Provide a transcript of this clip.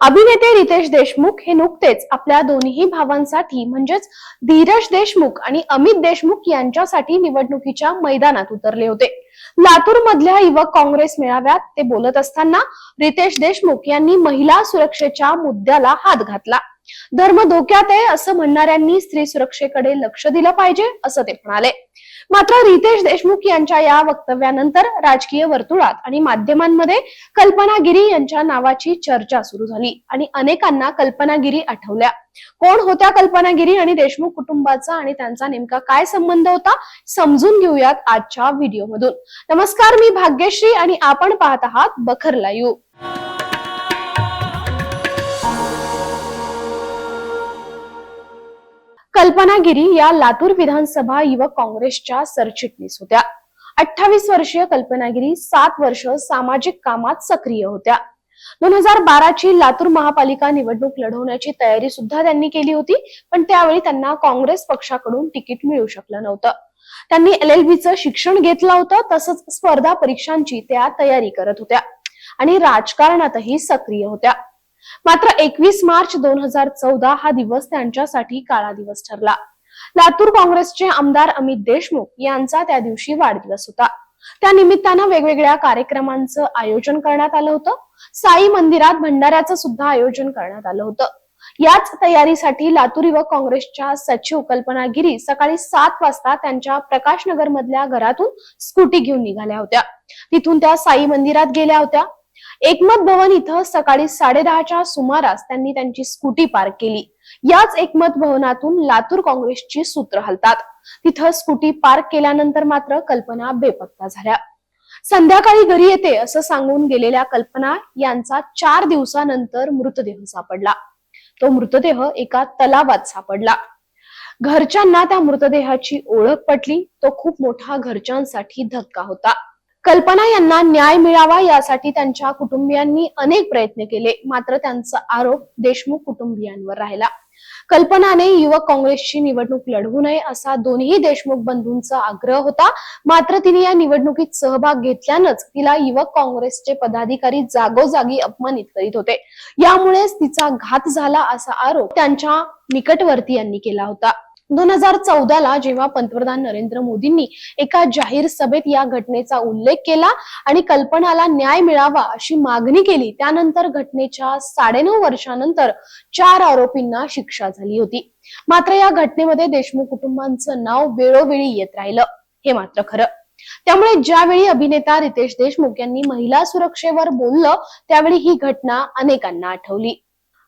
अभिनेते रितेश देशमुख हे नुकतेच आपल्या दोन्ही भावांसाठी म्हणजेच धीरज देशमुख आणि अमित देशमुख यांच्यासाठी निवडणुकीच्या मैदानात उतरले होते. लातूर मधल्या युवक काँग्रेस मेळाव्यात ते बोलत असताना रितेश देशमुख यांनी महिला सुरक्षेच्या मुद्द्याला हात घातला. धर्म धोक्यात आहे असं म्हणणाऱ्यांनी स्त्री सुरक्षेकडे लक्ष दिलं पाहिजे असं ते म्हणाले. मात्र रितेश देशमुख यांच्या या वक्तव्यानंतर राजकीय वर्तुळात आणि माध्यमांमध्ये कल्पनागिरी यांच्या नावाची चर्चा सुरू झाली आणि अनेकांना कल्पनागिरी आठवल्या. कोण होत्या कल्पनागिरी आणि देशमुख कुटुंबाचा आणि त्यांचा नेमका काय संबंध होता समजून घेऊयात आजच्या व्हिडिओमधून. नमस्कार मी भाग्यश्री आणि आपण पाहत आहात बखर लाईव्ह. कल्पना गिरी या लातूर विधानसभा युवक काँग्रेसच्या सरचिटणीस होत्या. अठ्ठावीस वर्षीय कल्पनागिरी सात वर्ष सामाजिक कामात सक्रिय होत्या. दोन हजार बाराची लातूर महापालिका निवडणूक लढवण्याची तयारी सुद्धा त्यांनी केली होती पण त्यावेळी त्यांना काँग्रेस पक्षाकडून तिकीट मिळू शकलं नव्हतं. त्यांनी एल एल बीचं शिक्षण घेतलं होतं तसंच स्पर्धा परीक्षांची त्या तयारी करत होत्या आणि राजकारणातही सक्रिय होत्या. मात्र एकवीस मार्च दोन हजार चौदा हा दिवस त्यांच्यासाठी काळा दिवस ठरला. लातूर काँग्रेसचे आमदार अमित देशमुख यांचा त्या दिवशी वाढदिवस होता. त्या निमित्तानं वेगवेगळ्या कार्यक्रमांचं आयोजन करण्यात आलं होतं. साई मंदिरात भंडाऱ्याचं सुद्धा आयोजन करण्यात आलं होतं. याच तयारीसाठी लातूर युवक काँग्रेसच्या सचिव कल्पना गिरी सकाळी सात वाजता त्यांच्या प्रकाशनगर मधल्या घरातून स्कूटी घेऊन निघाल्या होत्या. तिथून त्या साई मंदिरात गेल्या होत्या. एकमत भवन इथं सकाळी साडेदहाच्या सुमारास त्यांनी त्यांची स्कूटी पार्क केली. याच एकमत भवनातून लातूर काँग्रेसची सूत्र हलतात. तिथं स्कूटी पार्क केल्यानंतर मात्र कल्पना बेपत्ता झाल्या. संध्याकाळी घरी येते असं सांगून गेलेल्या कल्पना यांचा चार दिवसानंतर मृतदेह सापडला. तो मृतदेह एका तलावात सापडला. घरच्यांना त्या मृतदेहाची ओळख पटली. तो खूप मोठा घरच्यांसाठी धक्का होता. कल्पना यांना न्याय मिळावा यासाठी त्यांच्या कुटुंबियांनी अनेक प्रयत्न केले. मात्र त्यांचा आरोप देशमुख कुटुंबियांवर राहिला. कल्पनाने युवक काँग्रेसची निवडणूक लढवू नये असा दोन्ही देशमुख बंधूंचा आग्रह होता. मात्र तिने या निवडणुकीत सहभाग घेतल्यानंच तिला युवक काँग्रेसचे पदाधिकारी जागोजागी अपमानित करीत होते. यामुळेच तिचा घात झाला असा आरोप त्यांच्या निकटवर्ती यांनी केला होता. दोन हजार चौदाला जेव्हा पंतप्रधान नरेंद्र मोदींनी एका जाहीर सभेत या घटनेचा उल्लेख केला आणि कल्पनाला न्याय मिळावा अशी मागणी केली त्यानंतर घटनेच्या साडेनऊ वर्षानंतर चार आरोपींना शिक्षा झाली होती. मात्र या घटनेमध्ये देशमुख कुटुंबांचं नाव वेळोवेळी येत राहिलं. हे मात्र खरं. त्यामुळे ज्यावेळी अभिनेता रितेश देशमुख यांनी महिला सुरक्षेवर बोललं त्यावेळी ही घटना अनेकांना आठवली.